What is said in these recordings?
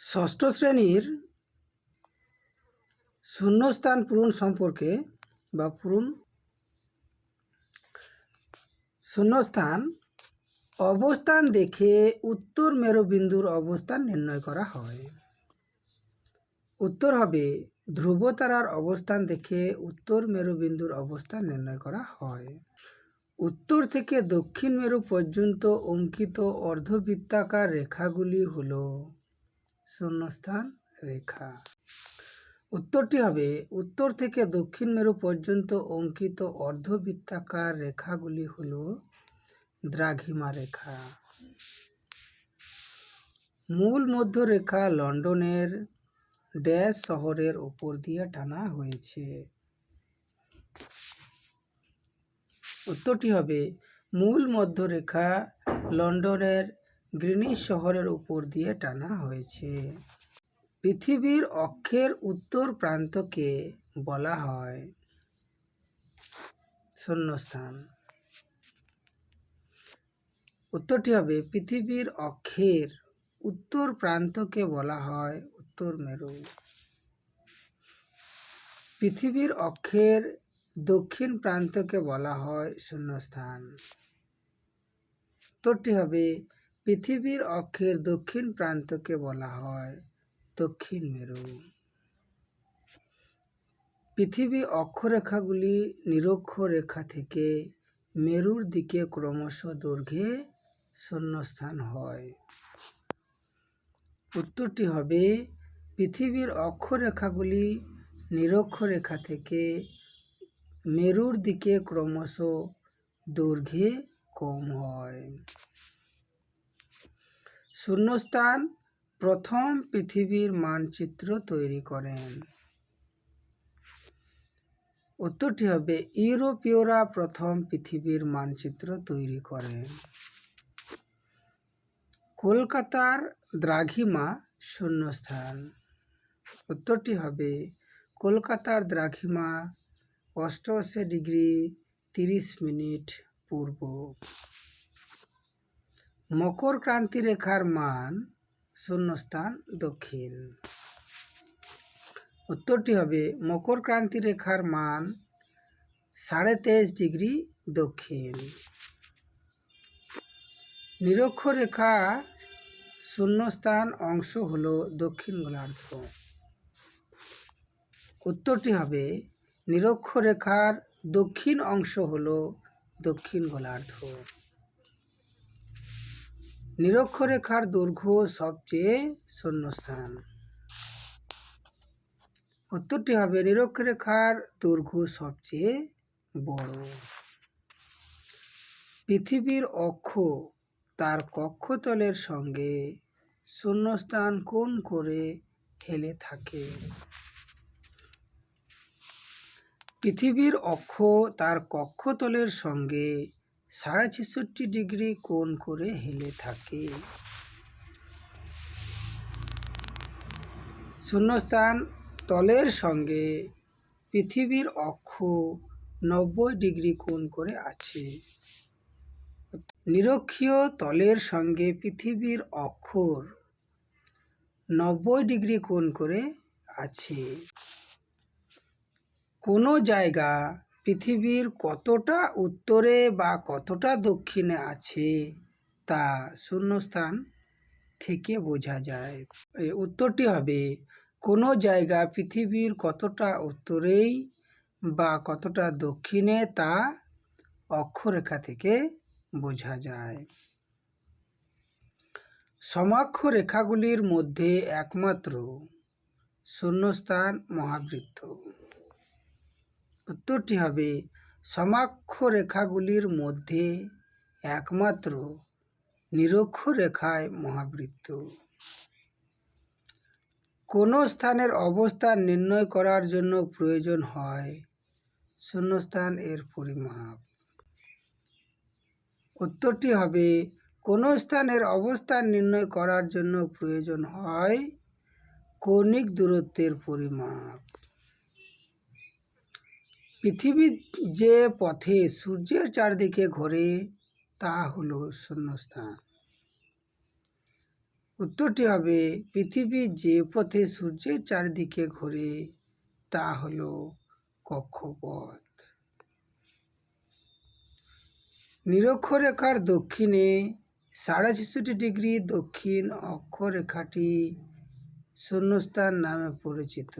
ষষ্ঠ শ্রেণির শূন্যস্থান পূরণ সম্পর্কে বা পূরণ শূন্যস্থান অবস্থান দেখে উত্তর মেরুবিন্দুর অবস্থান নির্ণয় করা হয়। উত্তর হবে ধ্রুবতারার অবস্থান দেখে উত্তর মেরুবিন্দুর অবস্থান নির্ণয় করা হয়। উত্তর থেকে দক্ষিণ মেরু পর্যন্ত অঙ্কিত অর্ধবৃত্তাকার রেখাগুলি হল শূন্যস্থান রেখা। উত্তরটি হবে, উত্তর থেকে দক্ষিণ মেরু পর্যন্ত অঙ্কিত অর্ধবৃত্তাকার রেখাগুলি হল দ্রাঘিমা রেখা। মূল মধ্যরেখা লন্ডনের ড্যাশ শহরের উপর দিয়ে টানা হয়েছে। উত্তরটি হবে, মূল মধ্যরেখা লন্ডনের গ্রিনিচ শহরের উপর দিয়ে টানা হয়েছে। পৃথিবীর অক্ষের উত্তর প্রান্তকে বলা হয় শূন্যস্থান। উত্তরটি হবে, পৃথিবীর অক্ষের উত্তর প্রান্তকে বলা হয় উত্তর মেরু। পৃথিবীর অক্ষের দক্ষিণ প্রান্তকে বলা হয় শূন্যস্থান। উত্তরটি হবে, পৃথিবীর অক্ষের দক্ষিণ প্রান্তকে বলা হয় দক্ষিণ মেরু। পৃথিবী অক্ষরেখাগুলি নিরক্ষরেখা থেকে মেরুর দিকে ক্রমশ দৈর্ঘ্যে শূন্যস্থান হয়। উত্তরটি হবে পৃথিবীর অক্ষরেখাগুলি নিরক্ষরেখা থেকে মেরুর দিকে ক্রমশ দৈর্ঘ্যে কম হয়। শূন্যস্থান প্রথম পৃথিবীর মানচিত্র তৈরি করেন। উত্তরটি হবে, ইউরোপীয়রা প্রথম পৃথিবীর মানচিত্র তৈরি করেন। কলকাতার দ্রাঘিমা শূন্যস্থান। উত্তরটি হবে কলকাতার দ্রাঘিমা, অষ্টআশি ডিগ্রি তিরিশ মিনিট পূর্ব। মকর ক্রান্তি রেখার মান শূন্যস্থান দক্ষিণ। উত্তরটি হবে মকর ক্রান্তি রেখার মান সাড়ে তেইশ ডিগ্রি দক্ষিণ। নিরক্ষরেখা শূন্যস্থান অংশ হল দক্ষিণ গোলার্ধ। উত্তরটি হবে, নিরক্ষরেখার দক্ষিণ অংশ হল দক্ষিণ গোলার্ধ। নিরক্ষরেখার দৈর্ঘ্য সবচেয়ে শূন্যস্থান। উত্তরটি হবে, নিরক্ষরেখার দৈর্ঘ্য সবচেয়ে বড়। পৃথিবীর অক্ষ তার কক্ষতলের সঙ্গে শূন্যস্থান কোণ করে হেলে থাকে। পৃথিবীর অক্ষ তার কক্ষতলের সঙ্গে সাড়ে ছেষট্টি ডিগ্রি কোণ করে হেলে থাকে। শূন্যস্থান তলের সঙ্গে পৃথিবীর অক্ষ নব্বই ডিগ্রি কোণ করে আছে। নিরক্ষীয় তলের সঙ্গে পৃথিবীর অক্ষর নব্বই ডিগ্রি কোণ করে আছে। কোনো জায়গা পৃথিবীর কতটা উত্তরে বা কতটা দক্ষিণে আছে তা শূন্যস্থান থেকে বোঝা যায়। উত্তরটি হবে, কোনো জায়গা পৃথিবীর কতটা উত্তরেই বা কতটা দক্ষিণে তা অক্ষরেখা থেকে বোঝা যায়। সমাক্ষ রেখাগুলির মধ্যে একমাত্র শূন্যস্থান মহাবৃত্ত। উত্তরটি হবে, সমাক্ষ রেখাগুলির মধ্যে একমাত্র নিরক্ষরেখায় মহাবৃত্ত। কোনো স্থানের অবস্থান নির্ণয় করার জন্য প্রয়োজন হয় শূন্যস্থান এর পরিমাপ। উত্তরটি হবে, কোনো স্থানের অবস্থান নির্ণয় করার জন্য প্রয়োজন হয় কৌণিক দূরত্বের পরিমাপ। পৃথিবী যে পথে সূর্যের চারদিকে ঘোরে, তা হলো শূন্যস্থান। উত্তরটি হবে পৃথিবী যে পথে সূর্যের চারদিকে ঘোরে, তা হলো কক্ষপথ। নিরক্ষরেখার দক্ষিণে সাড়ে ছেষট্টি ডিগ্রি দক্ষিণ অক্ষরেখাটি শূন্যস্থান নামে পরিচিত।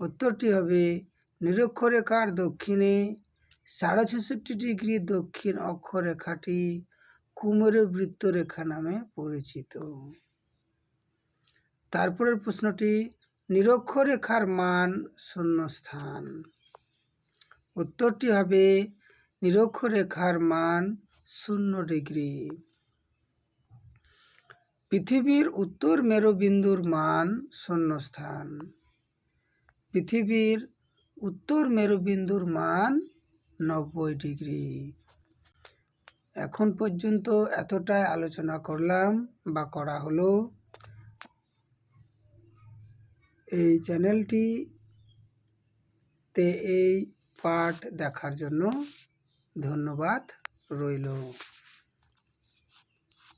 উত্তরটি হবে নিরক্ষরেখার দক্ষিণে সাড়ে ছেষট্টি ডিগ্রি দক্ষিণ অক্ষরেখাটি কুমেরু বৃত্তরেখা নামে পরিচিত। তারপরের প্রশ্নটি, নিরক্ষরেখার মান শূন্যস্থান। উত্তরটি হবে, নিরক্ষরেখার মান শূন্য ডিগ্রি। পৃথিবীর উত্তর মেরুবিন্দুর মান শূন্যস্থান। পৃথিবীর উত্তর মেরুবিন্দুর মান নব্বই ডিগ্রি। এখন পর্যন্ত এতটাই আলোচনা করলাম বা করা হলো। এই চ্যানেলটিতে এই পাঠ দেখার জন্য ধন্যবাদ রইল।